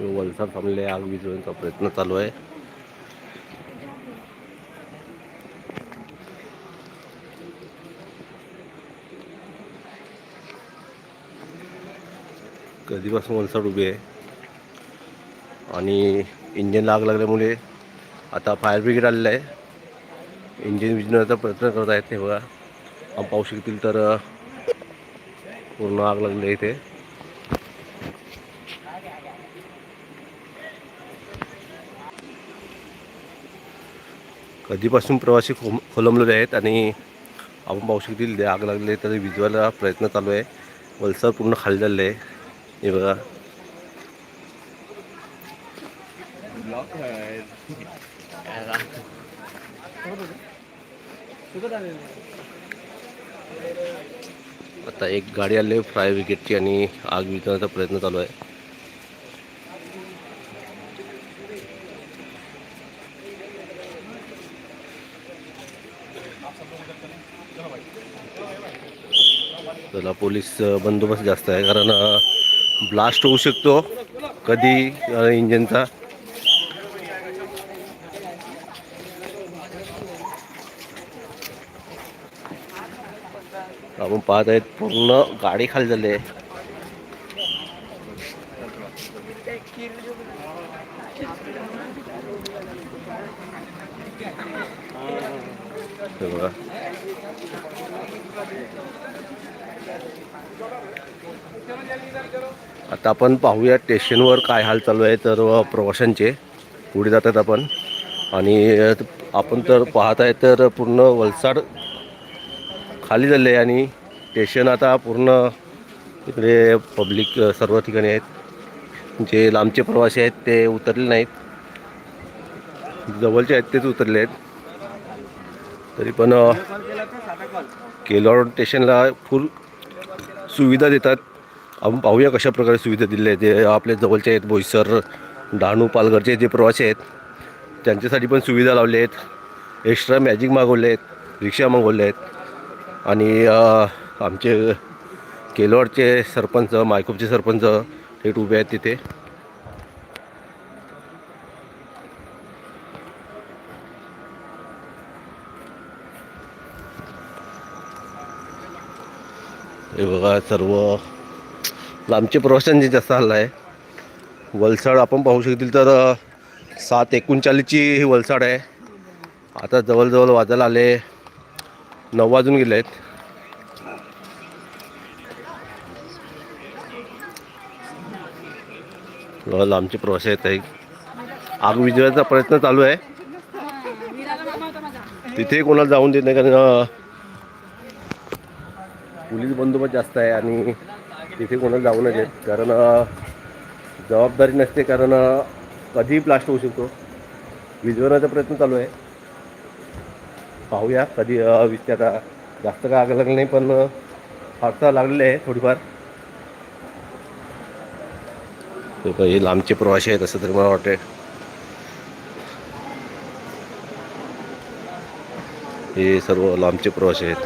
वलसाड थांबले आग विझवण्याचा प्रयत्न चालू आहे. कधीपासून वलसाड उभी आहे? आणि इंजिनला आग लागल्यामुळे आता फायर ब्रिगेड आलेलं आहे. इंजिन विझण्याचा प्रयत्न करत आहेत ते बघा. पाहू शकतील तर पूर्ण आग लागली आहे इथे. कधीपासून प्रवासी खोम खोलंबलेले आहेत आणि आपण पाहू शकतील ते आग लागले तर विजवायला प्रयत्न चालू आहे. वलसर पूर्ण खाली झालेलं आहे. हे बघा. आता एक गाडी आली आहे फायर ब्रिगेडची आणि आग विकण्याचा प्रयत्न चालू आहे. त्याला पोलीस बंदोबस्त जास्त आहे कारण ब्लास्ट होऊ शकतो कधी इंजिनचा. आपण पाहत आहेत पूर्ण गाडी खाली झाली आहे. आता आपण पाहूया स्टेशनवर काय हाल चालू आहे तर प्रवाशांचे. पुढे जातात आपण. आणि आपण तर पाहत आहे तर पूर्ण वलसाड खाली झाले आहे आणि स्टेशन आता पूर्ण इकडे पब्लिक सर्व ठिकाणी आहेत. जे लांबचे प्रवासी आहेत ते उतरले नाहीत. जवळचे आहेत तेच उतरले आहेत. तरी पण अ, केलॉड स्टेशनला फुल सुविधा देतात. आपण पाहूया कशा प्रकारे सुविधा दिल्या आहेत. जे आपले जवळचे आहेत बोईसर डहाणू पालघरचे जे प्रवासी आहेत त्यांच्यासाठी पण सुविधा लावल्या आहेत. एक्स्ट्रा मॅजिक मागवले आहेत रिक्षा मागवले आहेत. आणि आमचे केलवाडचे सरपंच मायकोपचे सरपंच थेट उभे आहेत तिथे. हे बघा सर्व लांबचे प्रवाशांचे जास्त हल्ला आहे वलसाड आपण पाहू शकतील तर सात एकोणचाळीसची ही वलसाड आहे. आता जवळजवळ वाजायला आले नऊ वाजून गेले आहेत. लांबचे प्रवास आहेत आहे आग विजवायचा प्रयत्न चालू आहे. तिथे कोणाला जाऊन देत नाही कारण पोलीस बंदोबस्त जास्त आहे आणि तिथे कोणाला जाऊ नये कारण जबाबदारी नसते कारण कधीही ब्लास्ट होऊ शकतो. विजवण्याचा प्रयत्न चालू आहे. पाहूया. कधी अ, आता जास्त काय आग लागलं नाही पण फारसा लागलेले आहे थोडीफार. हे लांबचे प्रवासी आहेत असं तरी मला वाटते हे सर्व लांबचे प्रवासी आहेत.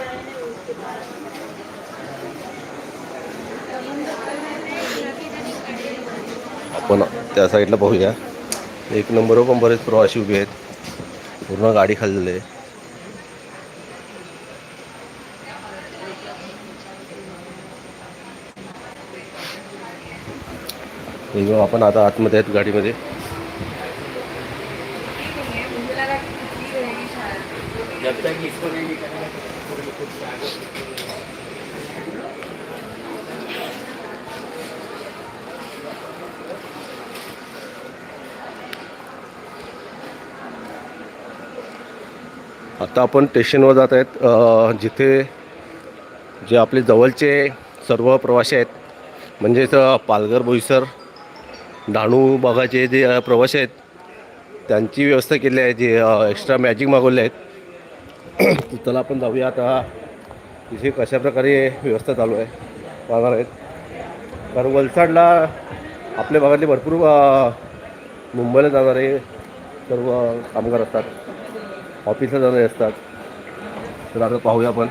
आपण त्या साईडला पाहूया. एक नंबरवर पण बरेच प्रवासी उभे आहेत. पूर्ण गाडी खाल्लेली आहे. आपण आता आतमध्ये आहेत गाडीमध्ये. आता आपण स्टेशनवर जात आहेत. जिथे जे आपले जवळचे सर्व प्रवासी आहेत. म्हणजेच पालघर बोईसर डहाणू भागाचे जे प्रवासी आहेत त्यांची व्यवस्था केली आहे जे एक्स्ट्रा मॅजिक मागवले आहेत. चला आपण जाऊया आता तिथे कशा प्रकारे व्यवस्था चालू आहे पाहणार आहेत. कारण वलसाडला आपल्या भागातले भरपूर मुंबईला जाणारे सर्व कामगार असतात ऑफिसला जाणारे असतात. तर आता पाहूया आपण.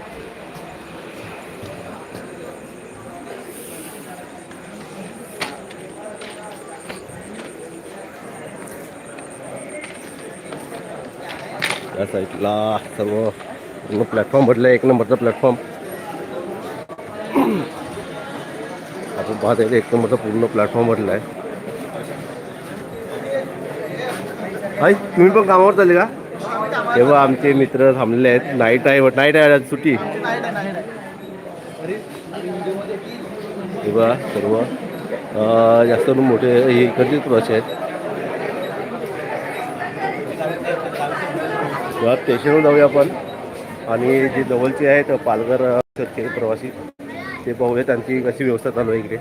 या साईडला सर्व पूर्ण प्लॅटफॉर्म भरलं एक नंबरचा प्लॅटफॉर्म आपण पाहत आहे एक नंबरचा पूर्ण प्लॅटफॉर्म भरला आहे आई तुम्ही पण कामावर चालले का? तेव्हा आमचे मित्र थांबलेले आहेत. नाईट आहे नाईट आहे आज सुट्टी. तेव्हा सर्व जास्त करून मोठे हे कधीच प्रवासी आहेत स्टेशनवर जाऊया आपण. आणि जे जवळचे आहेत पालघर शेतकरी प्रवासी. ते पाहूया त्यांची कशी व्यवस्था चालू आहे इकडे.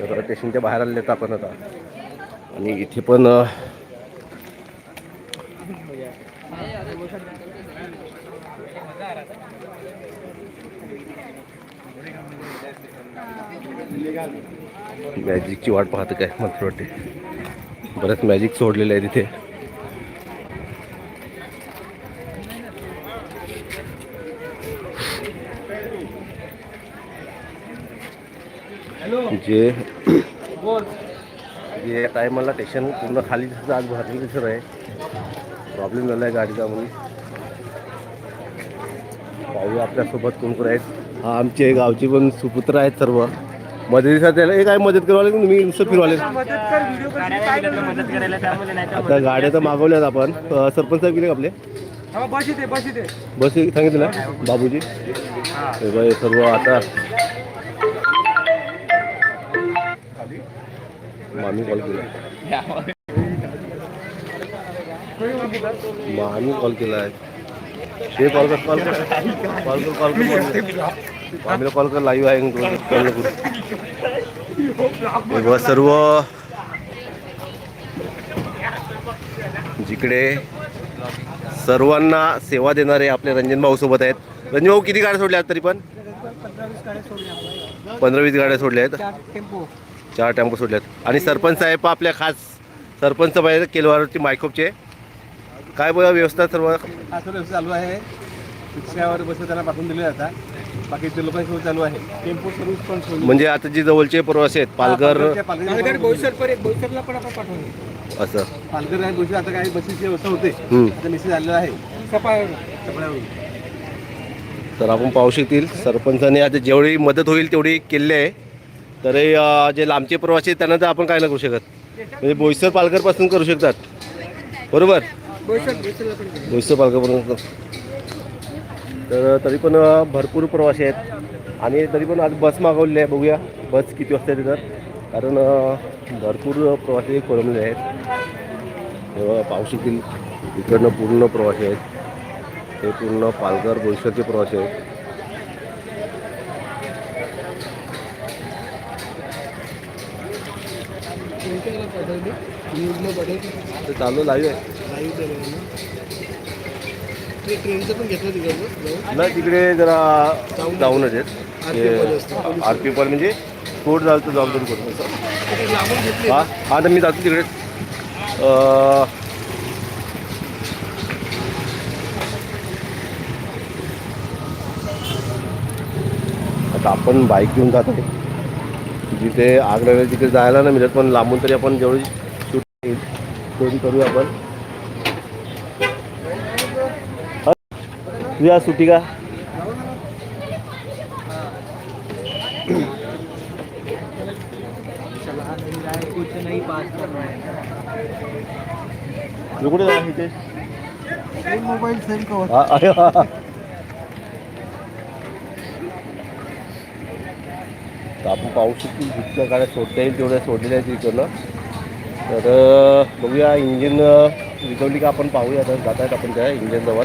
तर स्टेशनच्या बाहेर आले आहेत आपण आता. आणि इथे पण मॅजिकची वाट पाहतं काय मला वाटते बरंच मॅजिक सोडलेलं आहे तिथे. जे जे टायमाला स्टेशन पूर्ण खाली दिसतं आज भरलेलं दिसत आहे. प्रॉब्लेम झाला आहे गाडीचा म्हणून. पाहूया आपल्यासोबत कोण कोण आहेत? हा आमचे गावचे पण सुपुत्र आहेत सर्व. मदतीसाठी त्याला हे काय मदत करवाले तुम्ही नुसतं फिरवाले. मदत करायला त्यामुळे नाही आता गाड्या तर मागवल्यात आपण. अं, सरपंच साहेब गेले का आपले? बस इथे बस इथे. बस हे सांगितलं ना? बाबूजी? हे. सर्व आता मामी कॉल केला. मामी कॉल केला. आहे ते कॉल कर कॉल कर. कॉल कर कॉल कर. आम्ही कॉल कर लाईव्ह आहे कॉल नको हे सर्व जिकडे सर्वांना सेवा देणारे आपले रंजन भाऊ सोबत आहेत. रंजन भाऊ किती गाड्या सोडल्या आहेत तरी पण? पंधरा वीस गाड्या सोडल्या आहेत. चार टेम्पो सोडल्यात. आणि सरपंच साहेब आपल्या खास सरपंच बाहेर केलवारची मायकोपचे काय बघा व्यवस्था सर्व? चालू आहे. रिक्षावर बस त्यांना पाठवून दिले जातात बाकीचे चालू आहे. टेम्पो सर्व्हिस पण. म्हणजे आता जे जवळचे प्रवासी आहेत पालघर पालघर पालघर बोईसर पर्यंत बोईसरला पण आपण पाठवले असं. पालघर आणि बोईसर आता काही बसीची व्यवस्था होते. हम्म. आता मेसेज आलेला आहे. तर आपण पाहू शकतील सरपंचाने आता जेवढी मदत होईल तेवढी केली आहे. तर हे, अं, जे लांबचे प्रवासी आहेत त्यांना तर आपण काय नाही करू शकत. म्हणजे बोईसर पालघरपासून करू शकतात. बरोबर? बोईसर बोईसरला पण केलं. बोईसर पालघरपासून तर तरी पण भरपूर प्रवासी आहेत. आणि तरी पण आज बस मागवलेली आहे बघूया बस किती वाजता येते तर. कारण भरपूर प्रवासी कोलमले आहेत. तेव्हा पाहू शकतील इकडनं पूर्ण प्रवासी आहेत. हे पूर्ण पालघर बोईसरचे प्रवासी आहेत. चालू लाईव्ह आहे. ट्रेनचं पण घेतलं तिकडलं नाही तिकडे जरा जाऊनच आहेत. आर पी पॉल म्हणजे कोर्ट झालं तर जबाबदारी तिकडे घेतले. हा हा तर मी जातो तिकडे. आता आपण बाईक घेऊन जात आहे. जिथे आग लागेल तिथे जायला नाही मिळत पण लांबून तरी आपण जेवढी शूट करूया आपण तुझी आज सुट्टी का? कुठे जा इथे. मोबाईल सेल कवर तर आपण पाहू शकतो जितक्या गाड्या सोडता येईल तेवढ्या सोडलेल्या आहेत इकडलं तर बघूया इंजिन विकवली का आपण पाहूया. आता जात आहेत आपण त्या इंजिनजवळ.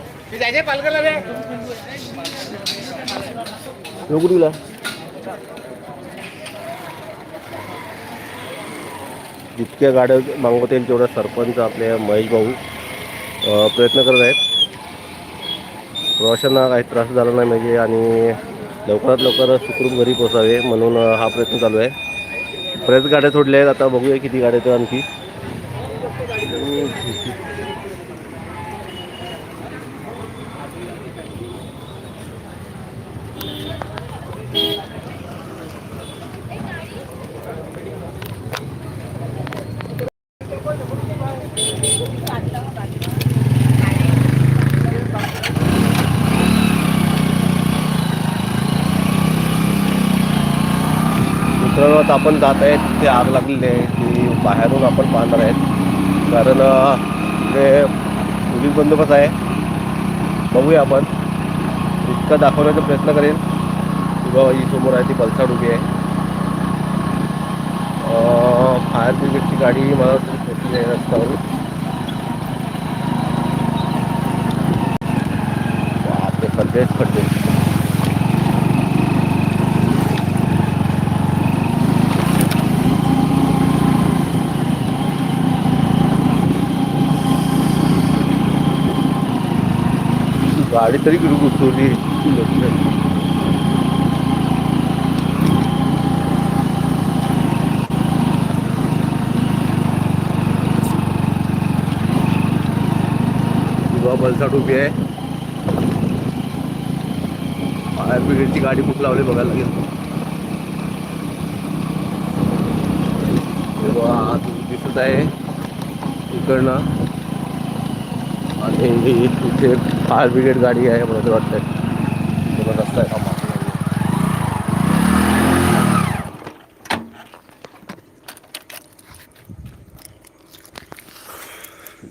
कुठला जितक्या गाड्या मागवता येईल तेवढा सरपंच आपले महेश भाऊ प्रयत्न करत आहेत. प्रवाशांना काही त्रास झाला नाही म्हणजे आणि लवकरात लवकर सुखरूप घरी पोचावे म्हणून हा प्रयत्न चालू आहे. बऱ्याच गाड्या सोडल्या आहेत. आता बघूया किती गाड्या आहेत आणखी मित्रांनो आता आपण जात आहेत तिथे आग लागलेली आहे ती बाहेरून आपण पाहणार आहेत. कारण अ, इकडे पोलीस बंदोबस्त आहे. बघूया आपण. इतका दाखवण्याचा प्रयत्न करेन. की बाबा ही समोर आहे ती पलसाड उभी आहे. फायर ब्रिगेडची गाडी मला पोचली आहे रस्त्यावर बापरे खड्डेच खड्डे. गाडी तरी घुसवली किंवा बलसाट उभी आहे. फायर ब्रिगेडची गाडी खूप लावली बघायला लागेल दिसत आहे इकडनं. आणि इथे फायर ब्रिगेड गाडी आहे मला तर वाटतंय. तेव्हा रस्ता आहे. का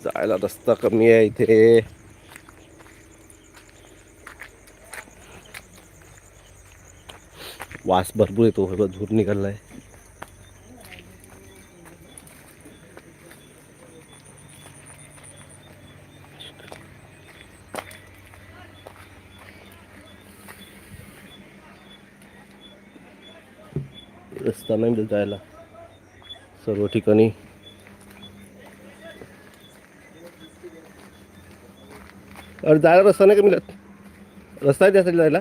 जायला रस्ता कमी आहे इथे. वास भरपूर येतो. धूर निघाला आहे रस्ता नाही मिळत जायला. सर्व ठिकाणी. अरे जायला रस्ता नाही का मिळत? रस्ता आहे त्यासाठी जायला.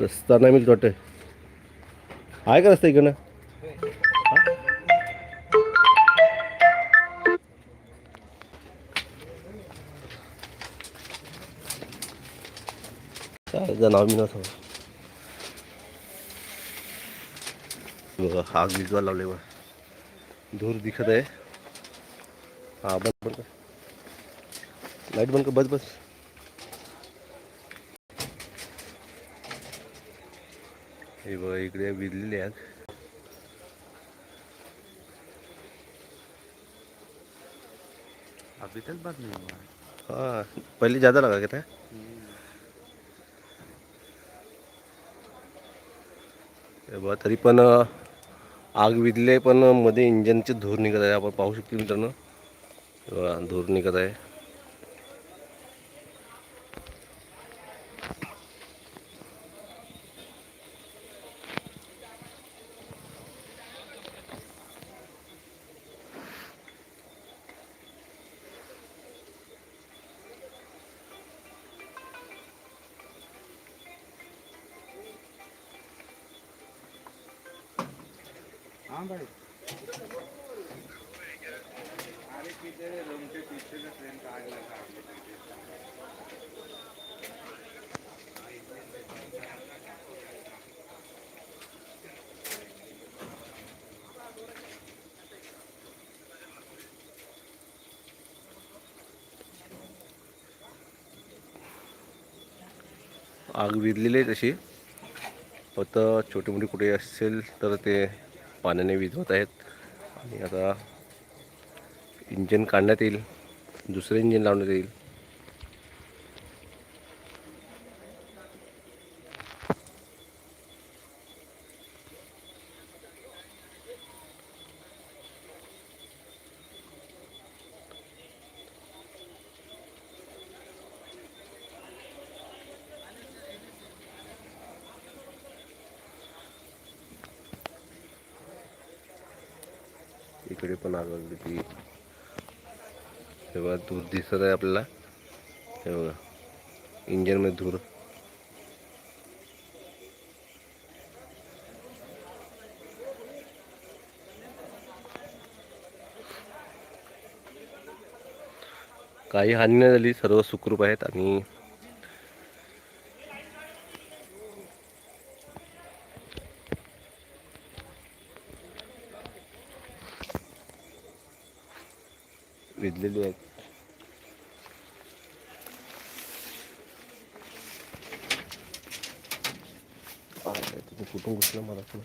रस्ता नाही मिळत वाटे आहे का रस्ता इकडनं? काय मी नव्हतं बघा आग विजवा लावले बघा. धूर दिखत आहे. हा बंद बंद कर. लाइट बंद कर बस बस. हे बघा इकडे विजलेली आग. अभी तक बंद नहीं हुआ हाँ पहले ज़्यादा लगा क्या था तरी पण आग विधले पण मध्ये इंजनचे धूर निघत आहे. आपण पाहू शकतो मित्रांनो. धूर निघत आहे. आग विरलेली आहे तशी. फक्त छोटी मोठी कुठे असेल तर ते पाण्याने विझवत आहेत. आणि आता इंजिन काढण्यात येईल. दुसरं इंजिन लावण्यात येईल. इकडे पण आग लागली ती हे बघा धूर दिसत आहे आपल्याला. हे बघा इंजनमध्ये धूर. काही हानी नाही झाली सर्व सुखरूप आहेत आणि विजलेली आहेत आ, तुम्ही कुठून घुसलं मला पण